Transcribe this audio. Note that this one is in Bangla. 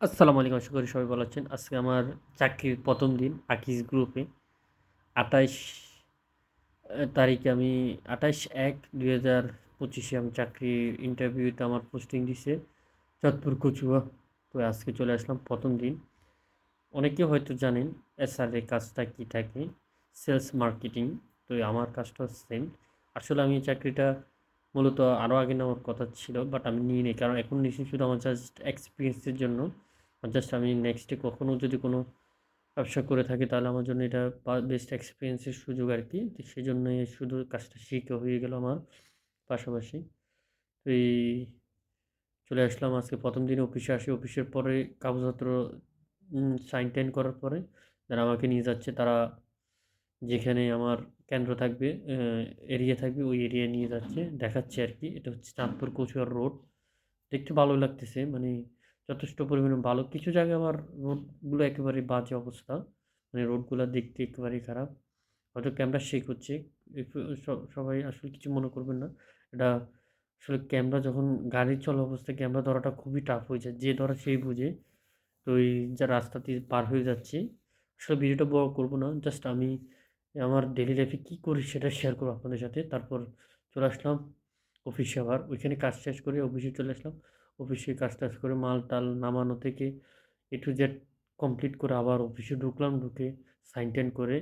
আসসালামু আলাইকুম, আশা করি সবাই ভালো আছেন। আজকে আমার চাকরির প্রথম দিন আকিজ গ্রুপে আঠাইশ তারিখে আমি আঠাইশ এক দুই হাজার পঁচিশে আমি চাকরির ইন্টারভিউতে আমার পোস্টিং দিছে চাঁদপুর কচুয়া। তো আজকে চলে আসলাম প্রথম দিন। অনেকে হয়তো জানেন এসআর এর কাজটা কী থাকে? সেলস মার্কেটিং তো আমার কাজটা সেম আসলে আমি চাকরিটা মূলত আরও আগে নেওয়ার কথা ছিল বাট আমি নিই নি কারণ এখন নিচ্ছি শুধু আমার জাস্ট এক্সপিরিয়েন্সের জন্য। জাস্ট আমি নেক্সটে কখনও যদি কোনো ব্যবসা করে থাকি, তাহলে আমার জন্য এটা বেস্ট এক্সপিরিয়েন্সের সুযোগ আর কি। তো সেই জন্যই শুধু কাজটা শিখে হয়ে গেল আমার পাশাপাশি। তো এই চলে আসলাম আজকে প্রথম দিন অফিসে আসি। অফিসের পরে কাগজপত্র সাইন টাইন করার পরে যারা আমাকে নিয়ে যাচ্ছে, তারা যেখানে আমার কেন্দ্র থাকবে এরিয়া থাকবে, ওই এরিয়া নিয়ে যাচ্ছে, দেখাচ্ছে আর কি। এটা হচ্ছে চাঁদপুর কচুয়ার রোড দেখতে ভালো লাগতেছে মানে যথেষ্ট পরিমাণে ভালো। কিছু জায়গায় আবার রোডগুলো একেবারে বাজে অবস্থা। মানে রোডগুলো দেখতে একেবারেই খারাপ। হয়তো ক্যামেরা শেক হচ্ছে। সবাই আসলে কিছু মনে করবেন না। এটা আসলে ক্যামেরা যখন গাড়ি চলা অবস্থায় ক্যামেরা ধরাটা খুবই টাফ হয়ে যায়। যে ধরা সেই বুঝে। তো ওই যা রাস্তা দিয়ে পার হয়ে যাচ্ছে। আসলে ভিডিওটা বড় করব না। জাস্ট আমি আমার ডেলি লাইফে কী করি সেটা শেয়ার করব আপনাদের সাথে। তারপর চলে আসলাম অফিসে আবার। ওইখানে কাজ শেষ করে অফিসে চলে আসলাম। অফিসে কাজ টাজ করে মাল টাল নামানো থেকে এ টু জেড কমপ্লিট করে আবার অফিসে ঢুকলাম, ঢুকে সাইন টাইন করে